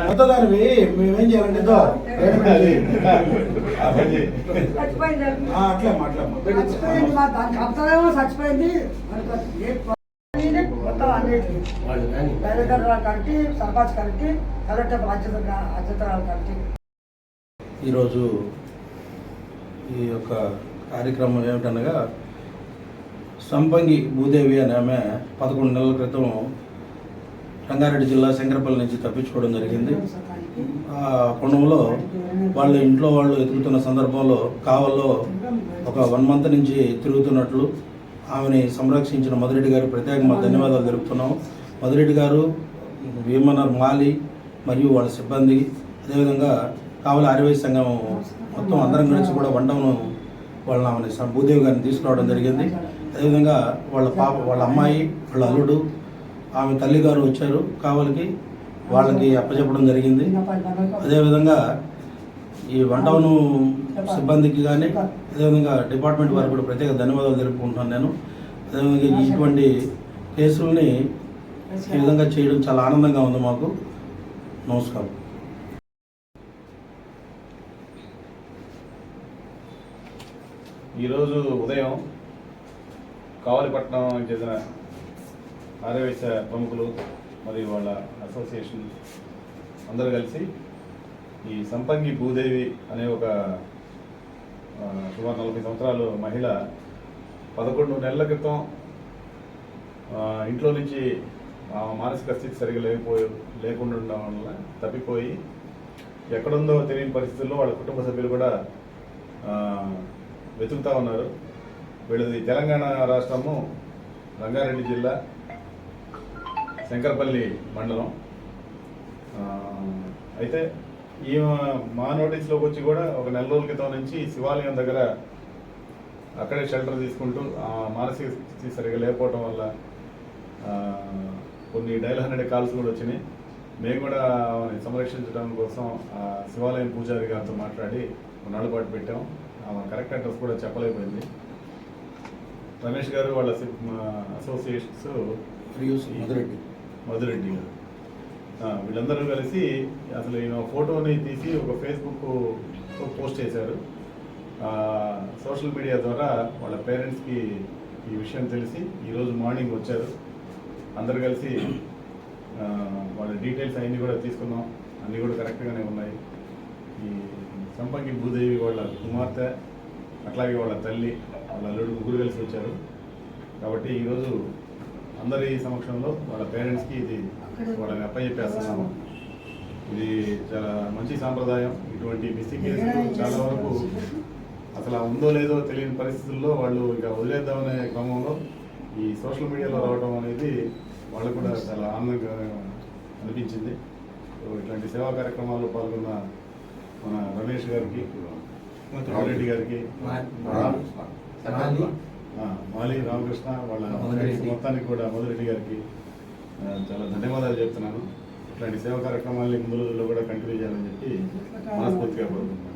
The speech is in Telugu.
కొత్తదానివి మేమేం చేయాలంటే అట్లే మాట్లాడమ్మా చచ్చిపోయింది. మొత్తం అన్నిటికీ డైరెక్టర్ సర్పంచ్ కట్టి కలెక్టర్ బాధ్యత అధ్యత కట్టి ఈరోజు ఈ యొక్క కార్యక్రమం ఏమిటనగా సంపంగి భూదేవి అనే ఆమె పదకొండు నెలల క్రితం రంగారెడ్డి జిల్లా శంకరపల్లి నుంచి తప్పించుకోవడం జరిగింది. ఆ పొణంలో వాళ్ళ ఇంట్లో వాళ్ళు ఎదుగుతున్న సందర్భంలో కావల్లో ఒక వన్ మంత్ నుంచి తిరుగుతున్నట్లు ఆమెని సంరక్షించిన మధురెడ్డి గారు ప్రత్యేకంగా ధన్యవాదాలు తెలుపుతున్నాం మధురెడ్డి గారు వేమనర్ మాలి మరియు వాళ్ళ సిబ్బంది. అదేవిధంగా కావలి ఆర్యవై సంఘం మొత్తం అందరం కలిసి కూడా వంటను వాళ్ళ ఆమెని సం- భూదేవి గారిని తీసుకురావడం జరిగింది. అదేవిధంగా వాళ్ళ పాప వాళ్ళ అమ్మాయి వాళ్ళ అల్లుడు ఆమె తల్లిగారు వచ్చారు కావలికి. వాళ్ళకి అప్పచెప్పడం జరిగింది. అదేవిధంగా ఈ వంటవను సిబ్బందికి కానీ అదేవిధంగా డిపార్ట్మెంట్ వారికి కూడా ప్రత్యేక ధన్యవాదాలు తెలుపుకుంటున్నాను నేను. అదేవిధంగా ఇటువంటి కేసుల్ని ఈ విధంగా చేయడం చాలా ఆనందంగా ఉంది మాకు. నమస్కారం. ఈరోజు ఉదయం కావలిపట్నం చెందిన ఆర్యవైశ్య ప్రముఖులు మరియు వాళ్ళ అసోసియేషన్ అందరూ కలిసి ఈ సంపంగి భూదేవి అనే ఒక సుమారు నలభై సంవత్సరాలు మహిళ పదకొండు నెలల క్రితం ఇంట్లో నుంచి మానసిక స్థితి సరిగా లేకపోయి లేకుండా ఉండడం వల్ల తప్పిపోయి ఎక్కడుందో తెలియని పరిస్థితుల్లో వాళ్ళ కుటుంబ సభ్యులు కూడా వెతుకుతూ ఉన్నారు. వీళ్ళది తెలంగాణ రాష్ట్రము రంగారెడ్డి జిల్లా శంకరపల్లి మండలం. అయితే ఈ మా నోటీస్లోకి వచ్చి కూడా ఒక నెల రోజుల క్రితం నుంచి శివాలయం దగ్గర అక్కడే షెల్టర్ తీసుకుంటూ మానసిక స్థితి సరిగా లేకపోవడం వల్ల కొన్ని డైల్ హండ్రెడ్ కాల్స్ కూడా వచ్చినాయి. మేము కూడా సంరక్షించడం కోసం ఆ శివాలయం పూజారి గారితో మాట్లాడి కొన్నాళ్ళ పాటు పెట్టాం. ఆమె కరెక్ట్ అడ్రస్ కూడా చెప్పలేకపోయింది. రమేష్ గారు వాళ్ళ అసోసియేషన్స్ ప్రియూస్ మధురెడ్డి. మధురెడ్డి గారు. వీళ్ళందరూ కలిసి అసలు ఈయన ఫోటోని తీసి ఒక ఫేస్బుక్ పోస్ట్ చేశారు. సోషల్ మీడియా ద్వారా వాళ్ళ పేరెంట్స్కి ఈ విషయం తెలిసి ఈరోజు మార్నింగ్ వచ్చారు. అందరు కలిసి వాళ్ళ డీటెయిల్స్ అన్నీ కూడా తీసుకున్నాం. అన్నీ కూడా కరెక్ట్గానే ఉన్నాయి. ఈ సంపంగి భూదేవి వాళ్ళ కుమార్తె అట్లాగే వాళ్ళ తల్లి వాళ్ళ అల్లుడు ముగ్గురు కలిసి వచ్చారు. కాబట్టి ఈరోజు అందరి సమక్షంలో వాళ్ళ పేరెంట్స్కి ఇది వాళ్ళని అప్పచెప్పేస్తున్నాము ఇది చాలా మంచి సాంప్రదాయం. ఇటువంటి మిస్సింగ్ కేసులు చాలా వరకు అసలు ఉందో లేదో తెలియని పరిస్థితుల్లో వాళ్ళు ఇక వదిలేద్దామనే క్రమంలో ఈ సోషల్ మీడియాలో రావడం అనేది వాళ్ళకు కూడా చాలా ఆనందంగా అనిపించింది. సో ఇట్లాంటి సేవా కార్యక్రమాల్లో పాల్గొన్న మన రమేష్ గారికి రామరెడ్డి గారికి మాలి రామకృష్ణ వాళ్ళ. మొత్తానికి కూడా మధురెడ్డి గారికి చాలా ధన్యవాదాలు చెప్తున్నాను. ఇట్లాంటి సేవా కార్యక్రమాల్ని ముందు రోజుల్లో కూడా కంటిన్యూ చేయాలని చెప్పి మనస్ఫూర్తిగా కోరుకుంటున్నాను.